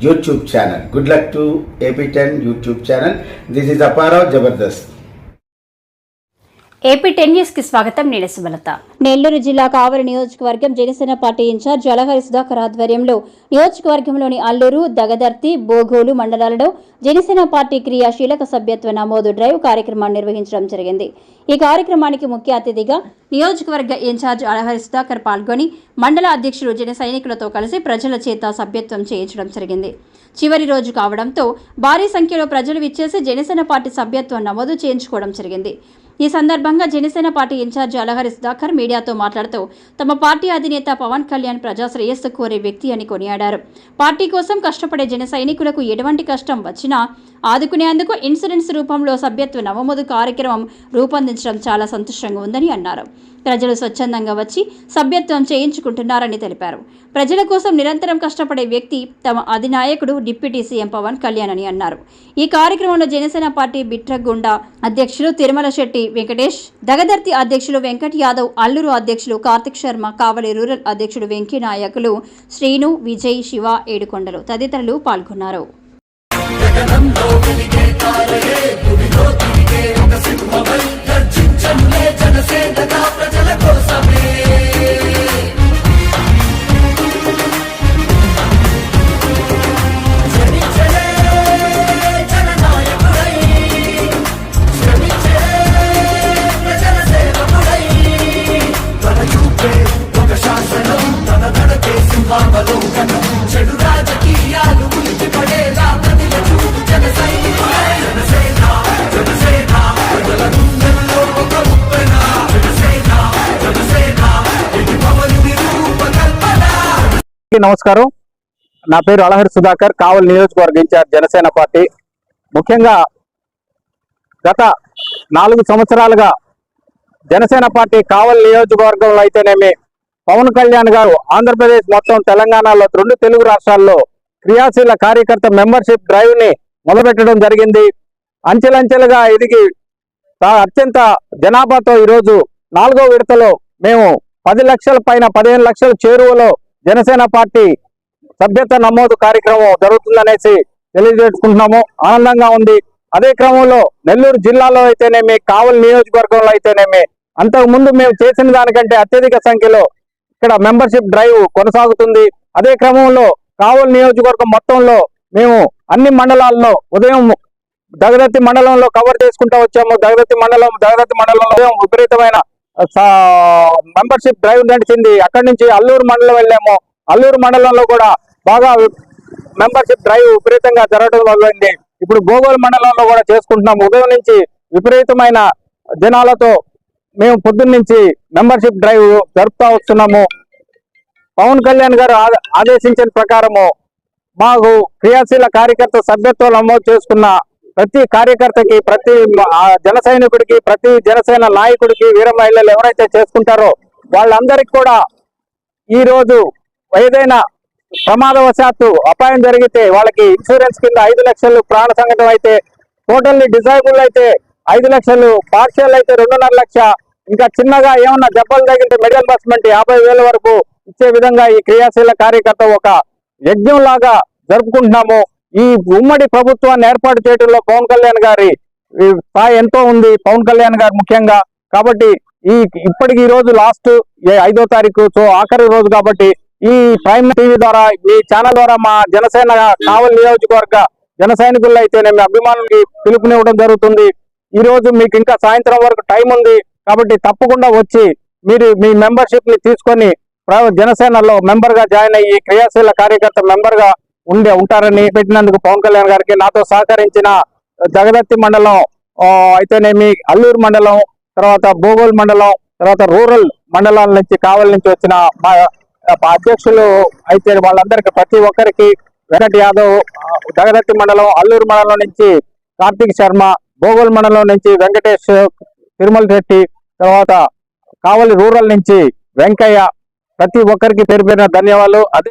YouTube channel. Good luck to AP10 YouTube channel. This is Aparo Jabardast. AP ten న్యూస్కి స్వాగతం. నేను సుమలత. నెల్లూరు జిల్లా కావలి నియోజకవర్గం జనసేన పార్టీ ఇన్ఛార్జ్ జలహరి సుధాకర్ ఆధ్వర్యంలో నియోజకవర్గంలోని అల్లూరు దగదర్తి బోగోలు మండలాలలో జనసేన పార్టీ క్రియాశీలక సభ్యత్వ నమోదు డ్రైవ్ కార్యక్రమాన్ని నిర్వహించడం జరిగింది. ఈ కార్యక్రమానికి ముఖ్య అతిథిగా నియోజకవర్గ ఇన్ఛార్జ్ అలహరి సుధాకర్ పాల్గొని మండల అధ్యక్షులు జన సైనికులతో కలిసి ప్రజల చేత సభ్యత్వం చేయించడం జరిగింది. చివరి రోజు కావడంతో భారీ సంఖ్యలో ప్రజలు విచ్చేసి జనసేన పార్టీ సభ్యత్వం నమోదు చేయించుకోవడం జరిగింది. ఈ సందర్భంగా జనసేన పార్టీ ఇన్ఛార్జి అలహరి సుధాకర్ మీడియాతో మాట్లాడుతూ తమ పార్టీ అధినేత పవన్ కళ్యాణ్ ప్రజా శ్రేయస్సు కోరే వ్యక్తి అని కొనియాడారు. పార్టీ కోసం కష్టపడే జన సైనికులకు ఎటువంటి కష్టం వచ్చినా ఆదుకునేందుకు ఇన్సూరెన్స్ రూపంలో సభ్యత్వ నవమోదు కార్యక్రమం రూపొందించడం చాలా సంతోషంగా ఉందని అన్నారు. ప్రజలు స్వచ్ఛందంగా వచ్చి సభ్యత్వం చేయించుకుంటున్నారని తెలిపారు. ప్రజల కోసం నిరంతరం కష్టపడే వ్యక్తి తమ అధినాయకుడు డిప్యూటీ సీఎం పవన్ కళ్యాణ్ అని అన్నారు. ఈ కార్యక్రమంలో జనసేన పార్టీ బిట్రగుండా అధ్యక్షులు తిరుమల శెట్టి వెంకటేష్ దగదర్తి అధ్యక్షులు వెంకట్ యాదవ్ అల్లూరు అధ్యక్షులు కార్తిక్ శర్మ కావలి రూరల్ అధ్యక్షుడు వెంకీ నాయకులు శ్రీను విజయ్ శివ ఏడుకొండలు తదితరులు పాల్గొన్నారు. చెడు అందరికీ నమస్కారం. నా పేరు అలహరి సుధాకర్ కావలి నియోజకవర్గ ఇన్ఛార్జ్ జనసేన పార్టీ. ముఖ్యంగా గత నాలుగు సంవత్సరాలుగా జనసేన పార్టీ కావలి నియోజకవర్గంలో అయితేనేమి పవన్ కళ్యాణ్ గారు ఆంధ్రప్రదేశ్ మొత్తం తెలంగాణలో రెండు తెలుగు రాష్ట్రాల్లో క్రియాశీల కార్యకర్త మెంబర్షిప్ డ్రైవ్ని మొదలుపెట్టడం జరిగింది. అంచెలంచెలుగా ఎదిగి అత్యంత జనాభాతో ఈరోజు నాలుగో విడతలో మేము పది లక్షల పైన పదిహేను లక్షల చేరువలో జనసేన పార్టీ సభ్యత్వ నమోదు కార్యక్రమం జరుగుతుందనేసి తెలియజేసుకుంటున్నాము. ఆనందంగా ఉంది. అదే క్రమంలో నెల్లూరు జిల్లాలో అయితేనేమి కావలి నియోజకవర్గంలో అయితేనేమి అంతకు ముందు మేము చేసిన దానికంటే అత్యధిక సంఖ్యలో ఇక్కడ మెంబర్షిప్ డ్రైవ్ కొనసాగుతుంది. అదే క్రమంలో కావలి నియోజకవర్గం మొత్తంలో మేము అన్ని మండలాల్లో ఉదయం దగదత్తి మండలంలో కవర్ చేసుకుంటూ వచ్చాము. దగదత్తి మండలం దగదత్తి మండలంలో ఉదయం విపరీతమైన మెంబర్షిప్ డ్రైవ్ నడిచింది. అక్కడి నుంచి అల్లూరు మండలం వెళ్ళాము. అల్లూరు మండలంలో కూడా బాగా మెంబర్షిప్ డ్రైవ్ విపరీతంగా జరగడం మొదలైంది ఇప్పుడు గోగోల్ మండలంలో కూడా చేసుకుంటున్నాము ఉదయం నుంచి విపరీతమైన జనాలతో మేము పొద్దున్న నుంచి మెంబర్షిప్ డ్రైవ్ జరుపుతా వస్తున్నాము. పవన్ కళ్యాణ్ గారు ఆదేశించిన ప్రకారము మాకు క్రియాశీల కార్యకర్త సభ్యత్వం నమోదు చేసుకున్న ప్రతి కార్యకర్తకి ప్రతి ఆ, జన సైనికుడికి ప్రతి జనసేన నాయకుడికి వీర మహిళలు ఎవరైతే చేసుకుంటారో వాళ్ళందరికీ కూడా ఈ రోజు ఏదైనా ప్రమాదవశాత్తు అపాయం జరిగితే వాళ్ళకి ఇన్సూరెన్స్ కింద ఐదు లక్షలు ప్రాణ సంఘటన అయితే టోటల్లీ డిజైబుల్ అయితే ఐదు లక్షలు పార్షియల్ అయితే రెండున్నర లక్ష ఇంకా చిన్నగా ఏమన్నా దెబ్బలు తగిలితే మెడికల్ బస్మెంట్ యాభై వేల వరకు ఇచ్చే విధంగా ఈ క్రియాశీల కార్యకర్త ఒక యజ్ఞం లాగా జరుపుకుంటున్నాము. ఈ ఉమ్మడి ప్రభుత్వాన్ని ఏర్పాటు చేయడంలో పవన్ కళ్యాణ్ గారి స్థాయి ఎంతో ఉంది. పవన్ కళ్యాణ్ గారు ముఖ్యంగా. కాబట్టి ఈ ఇప్పటికి ఈ రోజు లాస్ట్ ఐదో తారీఖు సో ఆఖరి రోజు కాబట్టి ఈ ప్రైమ్ టీవీ ద్వారా ఈ ఛానల్ ద్వారా మా జనసేన కావలి నియోజకవర్గ జన సైనికుల్లో అయితేనేమి అభిమానులకి పిలుపునివ్వడం జరుగుతుంది. ఈ రోజు మీకు ఇంకా సాయంత్రం వరకు టైం ఉంది. కాబట్టి తప్పకుండా వచ్చి మీరు మీ మెంబర్షిప్ని తీసుకొని జనసేనలో మెంబర్గా జాయిన్ అయ్యి క్రియాశీల కార్యకర్త మెంబర్గా ఉండే ఉంటారని పెట్టినందుకు పవన్ కళ్యాణ్ గారికి నాతో సహకరించిన జగదత్తి మండలం అయితేనేమి అల్లూరు మండలం తర్వాత భూగోల్ మండలం తర్వాత రూరల్ మండలాల నుంచి కావలి నుంచి వచ్చిన మా అధ్యక్షులు అయితే వాళ్ళందరికీ ప్రతి ఒక్కరికి వెంకట్ యాదవ్ జగదత్తి మండలం అల్లూరు మండలం నుంచి కార్తీక్ శర్మ భూగోల్ మండలం నుంచి వెంకటేష్ తిరుమల రెడ్డి తర్వాత కావలి రూరల్ నుంచి వెంకయ్య ప్రతి ఒక్కరికి పేరు పేరిన ధన్యవాదాలు. అదే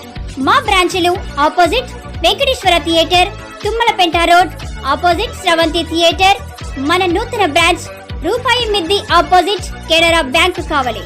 మా బ్రాంచ్లు opposite Venkateswara theatre Thummalapenta road opposite Sravanthi theatre. మన నూతన బ్రాంచ్ రూపాయి మిద్ది ఆపోజిట్ కెనరా బ్యాంక్ కావలి.